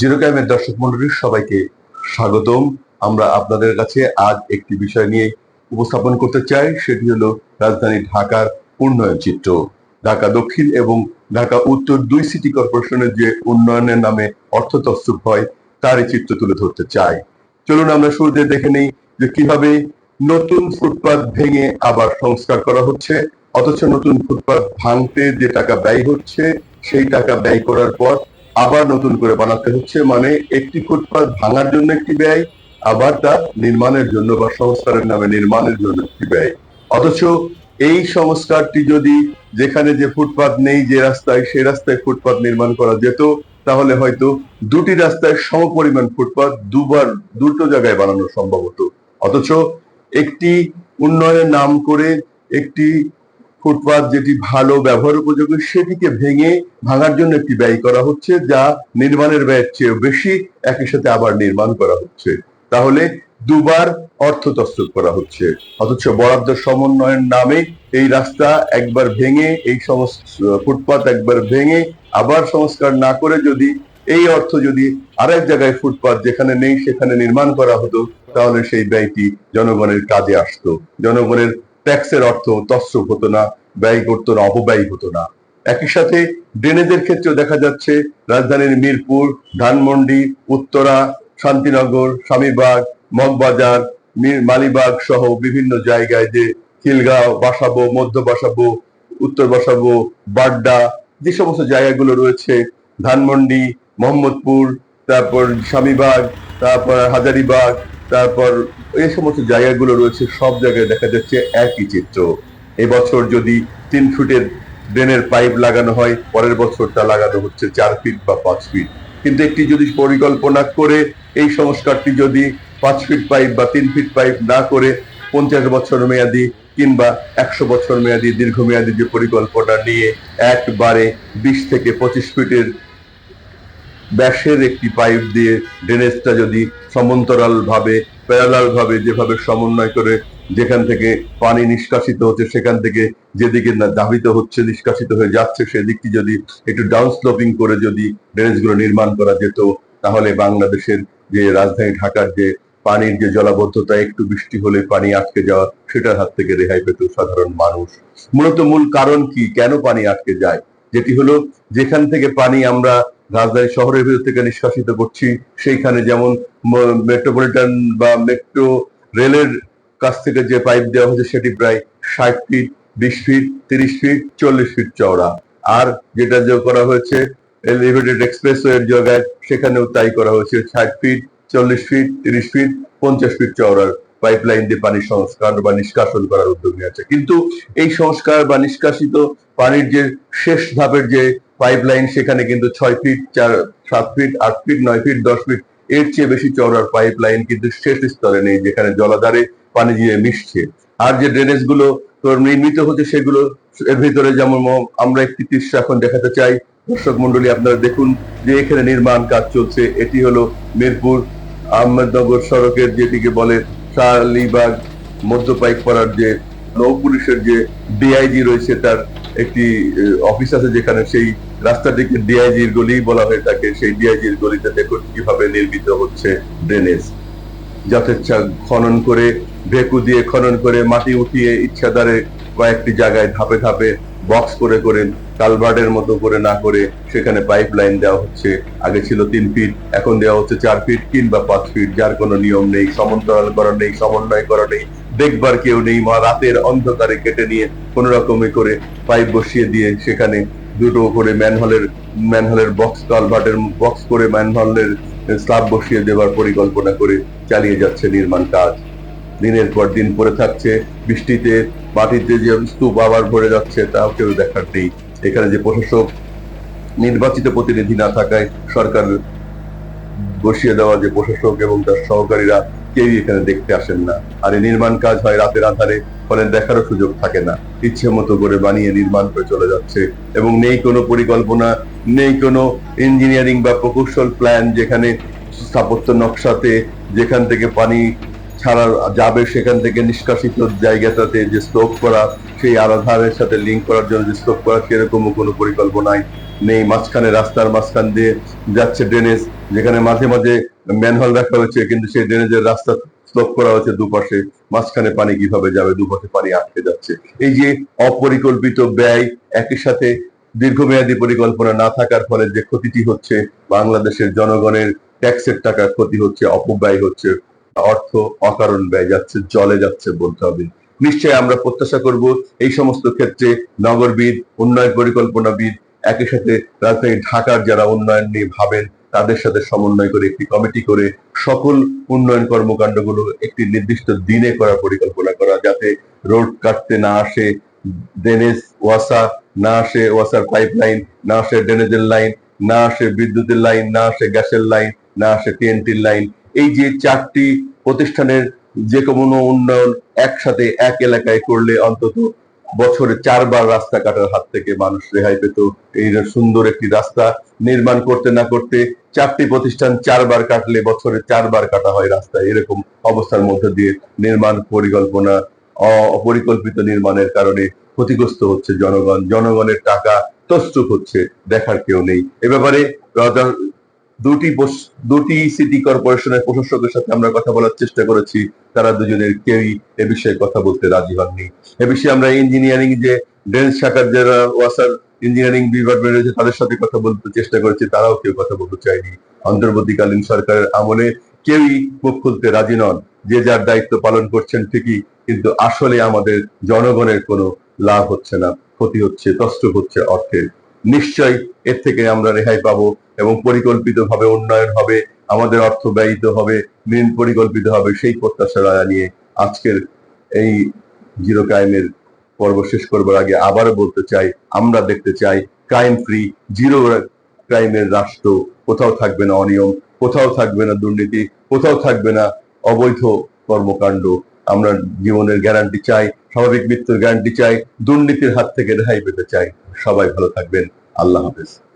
Zero ক্যামের দর্শক মন্ডলীর সবাইকে স্বাগতম। আমরা আপনাদের কাছে আজ একটি বিষয় নিয়ে উপস্থাপন করতে চাই, সেটি হলো রাজধানী ঢাকার উন্নয়ন চিত্র। ঢাকা দক্ষিণ এবং ঢাকা উত্তর দুই সিটি কর্পোরেশনের যে উন্নয়নের নামে অর্থ তস্তুপ হয়, তারই চিত্র তুলে ধরতে চাই। চলুন আমরা শুরুতে দেখে নেই যে কীভাবে নতুন ফুটপাত ভেঙে আবার সংস্কার করা হচ্ছে, অথচ নতুন ফুটপাত ভাঙতে যে টাকা ব্যয় হচ্ছে, সেই টাকা ব্যয় করার পর আবার নতুন করে বানাতে হচ্ছে মানে একটি ফুটপাত ভাঙার জন্য একটি ব্যয়, আবার তা নির্মাণের জন্য বা সংস্কারের নামে নির্মাণের জন্য একটি ব্যয়। অথচ এই সংস্কারটি যদি যেখানে যে ফুটপাত নেই, যে রাস্তায়, সেই রাস্তায় ফুটপাত নির্মাণ করা যেত, তাহলে হয়তো দুটি রাস্তায় সমপরিমাণ ফুটপাত দুবার, দুটো জায়গায় বানানো সম্ভব হতো। অথচ একটি উন্নয়নের নাম করে একটি ফুটপাত যেটি ভালো ব্যবহার উপযোগী সেটিকে ভেঙে ভাঙার জন্য একটি ব্যয় করা হচ্ছে, যা নির্মাণের ব্যয়ের চেয়ে বেশি, একই সাথে আবার নির্মাণ করা হচ্ছে। তাহলে দুবার অর্থ তস্তুপ করা হচ্ছে। অথচ বরাদ্দ সমন্বয়ের নামে এই রাস্তা একবার ভেঙে, এই ফুটপাত একবার ভেঙে আবার সংস্কার না করে যদি এই অর্থ যদি আরেক জায়গায় ফুটপাত যেখানে নেই সেখানে নির্মাণ করা হতো, তাহলে সেই ব্যয়টি জনগণের কাজে আসতো। জনগণের ট্যাক্সের অর্থ তস্রুপ হতো না। ব্যয় করতো না, অপব্যয় হতো না। একই সাথে ড্রেনেজের ক্ষেত্রেও দেখা যাচ্ছে, রাজধানীর মিরপুর, ধানমন্ডি, উত্তরা, শান্তিনগর স্বামীবাগ মগবাজার মালিবাগ সহ বিভিন্ন জায়গায় যে খিলগাঁও, বাসাবো, মধ্য বাসাবো, উত্তর বাসাবো, বাড্ডা, যে সমস্ত জায়গাগুলো রয়েছে, ধানমন্ডি, মোহাম্মদপুর, তারপর স্বামীবাগ তারপর হাজারিবাগ, তারপর এই সমস্ত জায়গাগুলো রয়েছে, সব জায়গায় দেখা যাচ্ছে একই চিত্র। এবছর যদি তিন ফুটের ড্রেনের পাইপ লাগানো হয়, পরের বছর তা লাগানো হচ্ছে চার ফিট বা পাঁচ ফিট। কিন্তু একটি যদি পরিকল্পনা করে, এই সংস্কারটি যদি পাঁচ ফিট পাইপ বা তিন ফিট পাইপ না করে পঞ্চাশ বছর মেয়াদি কিংবা একশো বছর মেয়াদি, দীর্ঘমেয়াদী যে পরিকল্পনা নিয়ে একবারে বিশ থেকে পঁচিশ ফিটের ব্যাসের একটি পাইপ দিয়ে ড্রেনেজটা যদি সমান্তরাল প্যারালালভাবে যেভাবে সমন্বয় করে যেখান থেকে পানি নিষ্কাশিত হচ্ছে, সেখান থেকে যেদিকে দাবিত হচ্ছে, নিষ্কাশিত হয়ে যাচ্ছে সেদিকটি যদি একটু ডাউন স্লোপিং করে যদি ড্রেনেজগুলো নির্মাণ করা যেত, তাহলে বাংলাদেশের যে রাজধানী ঢাকার যে পানির যে জলাবদ্ধতা, একটু বৃষ্টি হলে পানি আটকে যাওয়া, সেটার হাত থেকে রেহাই পেত সাধারণ মানুষ। মূলত মূল কারণ কি? কেন পানি আটকে যায়? যেটি হলো, যেখান থেকে পানি আমরা রাজধানী শহরের ভিতর থেকে নিষ্কাশিত করছি, সেইখানে যেমন মেট্রোপলিটন বা মেট্রো রেলের কাছ থেকে যে পাইপ দেওয়া হচ্ছে সেটি প্রায় ষাট ফিট বিশ ফিট তিরিশ ফিট চল্লিশ ফিট চওড়া। আর যেটা যে করা হয়েছে এলিভেটেড এক্সপ্রেস এর জায়গায় সেখানেও তাই করা হয়েছে। ষাট ফিট চল্লিশ ফিট তিরিশ ফিট পঞ্চাশ ফিট চওড়ার পাইপলাইন দিয়ে পানি সংস্কার বা নিষ্কাশন করার উদ্যোগ নিয়েছে। কিন্তু এই সংস্কার বা নিষ্কাশিত পানির যে শেষ ধাপের যে পাইপলাইন সেখানে কিন্তু ছয় ফিট চার, সাত ফিট আট ফিট নয় ফিট দশ ফিট এর চেয়ে বেশি চওড়ার পাইপলাইন কিন্তু শেষ স্তরে নেই, যেখানে জলাধারে পানি গিয়ে মিশছে। আর যে ড্রেনেজগুলো নির্মিত হচ্ছে সেগুলো এর ভিতরে যেমন আমরা একটি দৃশ্য এখন দেখাতে চাই। দর্শক মন্ডলী আপনারা দেখুন যে এখানে নির্মাণ কাজ চলছে। এটি হলো মিরপুর আহমেদনগর সড়কের যেটিকে বলে শালিবাগ মধ্যপাইক পাড়ার যে নৌ পুলিশের যে ডিআইজি রয়েছে তার একটি অফিস আছে যেখানে সেই রাস্তাটিকে ডিআইজির গলি বলা হয়ে থাকে। সেই ডিআইজির গলিতে দেখুন কীভাবে নির্মিত হচ্ছে ড্রেনেজ যথেচ্ছা খনন করে ভেকু দিয়ে খনন করে মাটি উঠিয়ে ইচ্ছাদারে কয়েকটি জায়গায় ধাপে ধাপে বক্স করে করে কালভার্টের মতো করে না করে সেখানে পাইপ লাইন দেওয়া হচ্ছে। আগে ছিল তিন ফিট এখন দেওয়া হচ্ছে চার ফিট কিংবা পাঁচ ফিট যার কোনো নিয়ম নেই সমান্তরাল করা নেই, সমন্বয় করা নেই। দেখবার কেউ নেই, মা রাতের অন্ধকারে কেটে নিয়ে কোন রকমে করে পাইপ বসিয়ে দিয়ে সেখানে দুটো করে ম্যানহলের ম্যানহলের বক্স কালভার্টের বক্স করে ম্যানহলের স্ল্যাব বসিয়ে দেওয়ার পরিকল্পনা করে চালিয়ে যাচ্ছে নির্মাণ কাজ। দিনের পর দিন পরে থাকছে, বৃষ্টিতে, মাটিতে যে স্তূপ আবার ভরে যাচ্ছে, তাও কেউ দেখার নেই। এখানে যে প্রশাসক নির্বাচিত প্রতিনিধি না থাকায় সরকার বসিয়ে দেওয়া যে প্রশাসক এবং তার সহকারীরা কেউই এখানে দেখতে আসেন না। আর এই নির্মাণ কাজ হয় রাতের আধারে, ফলে দেখারও সুযোগ থাকে না। ইচ্ছে মতো করে বানিয়ে নির্মাণ করে চলে যাচ্ছে। এবং নেই কোনো পরিকল্পনা, নেই কোনো ইঞ্জিনিয়ারিং বা প্রকৌশল প্ল্যান যেখানে স্থাপত্য নকশাতে যেখান থেকে পানি ছাড়া যাবে সেখান থেকে নিষ্কাশিত জায়গাটাতে যে স্টোক করা, সেই আধারের সাথে লিঙ্ক করার জন্য যে স্টোক করা, সেরকমও কোনো পরিকল্পনায় নেই। মাঝখানে রাস্তার মাঝখান দিয়ে যাচ্ছে ড্রেনেজ যেখানে মাঝে মাঝে ম্যানহোল রাখা হয়েছে, কিন্তু সেই ড্রেনেজের রাস্তা স্লোপ করা হয়েছে দুপাশে। মাঝখানে পানি কীভাবে যাবে, দুপাশে পানি আটকে যাচ্ছে। এই যে অপরিকল্পিত ব্যয় একই সাথে দীর্ঘমেয়াদী পরিকল্পনা না থাকার ফলে যে ক্ষতিটি হচ্ছে, বাংলাদেশের জনগণের ট্যাক্সের টাকা ক্ষতি হচ্ছে, অপব্যয় হচ্ছে। অর্থ অকারণ ব্যয় যাচ্ছে, জলে যাচ্ছে বলতে হবে। নিশ্চয়ই আমরা প্রত্যাশা করব এই সমস্ত ক্ষেত্রে নগরবিদ, উন্নয়ন পরিকল্পনাবিদ, একই সাথে রাজধানী ঢাকার যারা উন্নয়ন নিয়ে ভাবেন, তাদের সাথে সমন্বয় করে একটি কমিটি করে সকল উন্নয়ন কর্মকাণ্ডগুলো একটি নির্দিষ্ট দিনে করার পরিকল্পনা করা যাতে রোড কাটতে না আসে ড্রেনেজ ওয়াসা না আসে ওয়াসার পাইপ লাইন না আসে ড্রেনেজের লাইন না আসে বিদ্যুতের লাইন না আসে গ্যাসের লাইন না আসে টিএনটির লাইন এই যে চারটি প্রতিষ্ঠানের যে কোনো উন্নয়ন একসাথে এক এলাকায় করলে অন্তত বছরে চারবার রাস্তা কাটার হাত থেকে মানুষ রেহাই পেত। এই সুন্দর একটি রাস্তা নির্মাণ করতে না করতে চারটি প্রতিষ্ঠান চারবার কাটলে বছরে চারবার কাটা হয় রাস্তা এরকম অবস্থার মধ্যে দিয়ে নির্মাণ পরিকল্পনা অপরিকল্পিত নির্মাণের কারণে ক্ষতিগ্রস্ত হচ্ছে জনগণ। জনগণের টাকা তস্তুক হচ্ছে, দেখার কেউ নেই। এ ব্যাপারে দুটি দুটি সিটি কর্পোরেশনের প্রশাসকের সাথে আমরা কথা বলার চেষ্টা করেছি। তারা দুজনের কেউই এ বিষয়ে কথা বলতে রাজি হননি। এ বিষয়ে আমরা ইঞ্জিনিয়ারিং যে ড্রেন শাখার যারা ওয়াসার ইঞ্জিনিয়ারিং ডিপার্টমেন্ট রয়েছে, তাদের সাথে কথা বলতে চেষ্টা করেছি। তারাও কেউ কথা বলতে চায়নি। অন্তর্বর্তীকালীন সরকারের আমলে কেউই মুখ খুলতে রাজি নন। যে যার দায়িত্ব পালন করছেন ঠিকই, কিন্তু আসলে আমাদের জনগণের কোনো লাভ হচ্ছে না। ক্ষতি হচ্ছে, কষ্ট হচ্ছে অর্থের। নিশ্চয়ই এর থেকে আমরা রেহাই পাবো এবং পরিকল্পিতভাবে উন্নয়ন হবে, আমাদের অর্থ ব্যয়িত হবে মেন পরিকল্পিত হবে, সেই প্রত্যাশা নিয়ে আজকের এই জিরো ক্রাইমের পর্ব শেষ করবার আগে আবারও বলতে চাই, আমরা দেখতে চাই ক্রাইম ফ্রি, জিরো ক্রাইমের রাষ্ট্র, কোথাও থাকবে না অনিয়ম, কোথাও থাকবে না দুর্নীতি, কোথাও থাকবে না অবৈধ কর্মকাণ্ড আমরা জীবনের গ্যারান্টি চাই, স্বাভাবিক মৃত্যুর গ্যারান্টি চাই, দুর্নীতির হাত থেকে রেহাই পেতে চাই। সবাই ভালো থাকবেন। আল্লাহ হাফেজ।